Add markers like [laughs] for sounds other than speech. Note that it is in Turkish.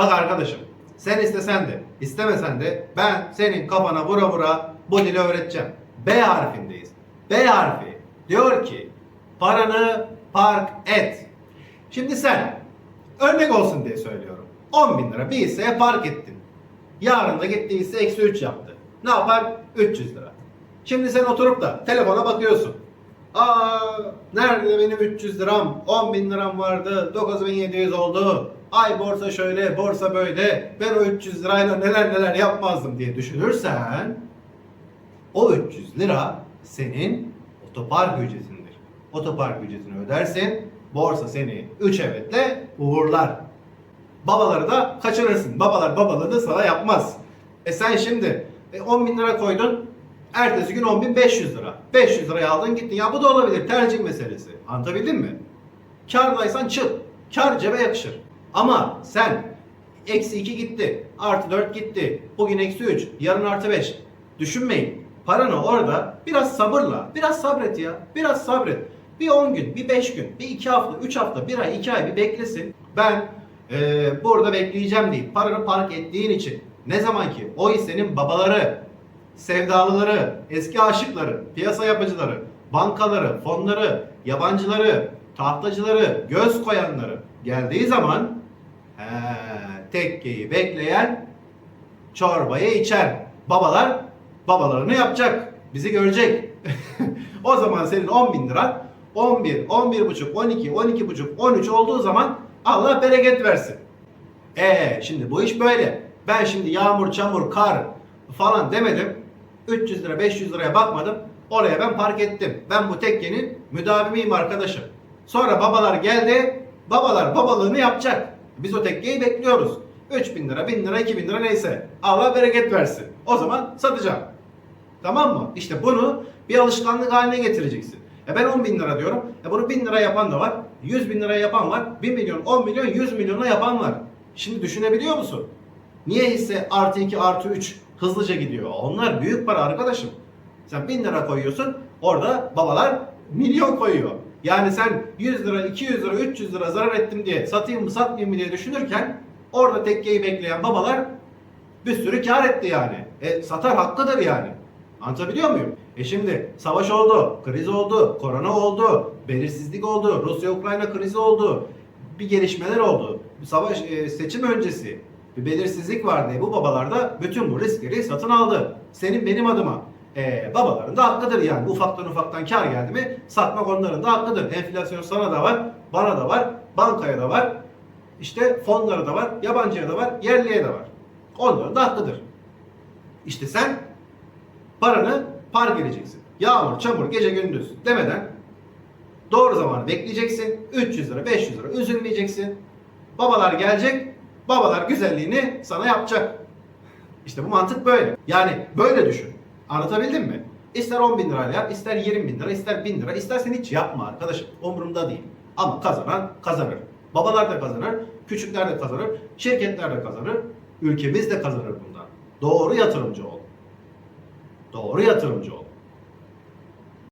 Bak arkadaşım sen istesen de istemesen de ben senin kafana vura vura bu dili öğreteceğim. B harfindeyiz. B harfi diyor ki paranı park et. Şimdi sen örnek olsun diye söylüyorum. 10 bin lira bir hisseye park ettin. Yarın da gitti hisse eksi 3 yaptı. Ne yapar? 300 lira. Şimdi sen oturup da telefona bakıyorsun. Aa nerede benim 300 liram? 10 bin liram vardı. 9700 oldu. Ay borsa şöyle, borsa böyle. Ben o 300 lirayla neler neler yapmazdım diye düşünürsen o 300 lira senin otopark ücretindir. Otopark ücretini ödersin. Borsa seni 3 evetle uğurlar. Babaları da kaçırırsın. Babalar babalığını sana yapmaz. E sen şimdi e, 10 bin lira koydun. Ertesi gün 10 bin 500 lira. 500 liraya aldın gittin. Ya bu da olabilir. Tercih meselesi. Anlatabildim mi? Kardaysan çık. Kar cebe yakışır. Ama sen eksi 2 gitti. Artı 4 gitti. Bugün eksi 3. Yarın artı 5. Düşünmeyin. Paranı orada biraz sabırla, biraz sabret ya. Biraz sabret. Bir 10 gün, bir 5 gün, bir 2 hafta, 3 hafta, 1 ay, 2 ay bir beklesin. Ben eee, burada bekleyeceğim deyip paranı park ettiğin için ne zaman ki o hissenin babaları, sevdalıları, eski aşıkları, piyasa yapıcıları, bankaları, fonları, yabancıları, tahtacıları, göz koyanları geldiği zaman he, tekkeyi bekleyen çorbayı içer. Babalar babalarını yapacak. Bizi görecek. [laughs] o zaman senin 10 bin lira 11, 11 buçuk, 12, 12 buçuk, 13 olduğu zaman Allah bereket versin. Ee şimdi bu iş böyle. Ben şimdi yağmur, çamur, kar falan demedim. 300 lira, 500 liraya bakmadım. Oraya ben park ettim. Ben bu tekkenin müdavimiyim arkadaşım. Sonra babalar geldi. Babalar babalığını yapacak. Biz o tekkeyi bekliyoruz. 3000 lira, 1000 lira, 2000 lira neyse. Allah bereket versin. O zaman satacağım. Tamam mı? İşte bunu bir alışkanlık haline getireceksin. E ben 10 bin lira diyorum. E bunu 1000 lira yapan da var. 100 bin lira yapan var. 1 milyon, 10 milyon, 100 milyona yapan var. Şimdi düşünebiliyor musun? Niye hisse artı 2 artı 3 hızlıca gidiyor? Onlar büyük para arkadaşım. Sen 1000 lira koyuyorsun. Orada babalar milyon koyuyor. Yani sen 100 lira, 200 lira, 300 lira zarar ettim diye satayım mı satmayayım mı diye düşünürken orada tekkeyi bekleyen babalar bir sürü kar etti yani. E satar hakkıdır yani. Anlatabiliyor muyum? E şimdi savaş oldu, kriz oldu, korona oldu, belirsizlik oldu, Rusya-Ukrayna krizi oldu, bir gelişmeler oldu. Savaş e, seçim öncesi bir belirsizlik vardı. Bu babalar da bütün bu riskleri satın aldı. Senin benim adıma. E, babaların da hakkıdır yani. Ufaktan ufaktan kar geldi mi satmak onların da hakkıdır. Enflasyon sana da var, bana da var, bankaya da var. İşte fonlara da var, yabancıya da var, yerliye de var. Onların da hakkıdır. İşte sen paranı park edeceksin. Yağmur, çamur, gece gündüz demeden doğru zamanı bekleyeceksin. 300 lira, 500 lira üzülmeyeceksin. Babalar gelecek, babalar güzelliğini sana yapacak. İşte bu mantık böyle. Yani böyle düşün. Anlatabildim mi? İster 10 bin lirayla yap, ister 20 bin lira, ister 1000 lira, istersen hiç yapma arkadaşım. Umurumda değil. Ama kazanan kazanır. Babalar da kazanır, küçükler de kazanır, şirketler de kazanır, ülkemiz de kazanır bundan. Doğru yatırımcı ol. Doğru yatırımcı ol.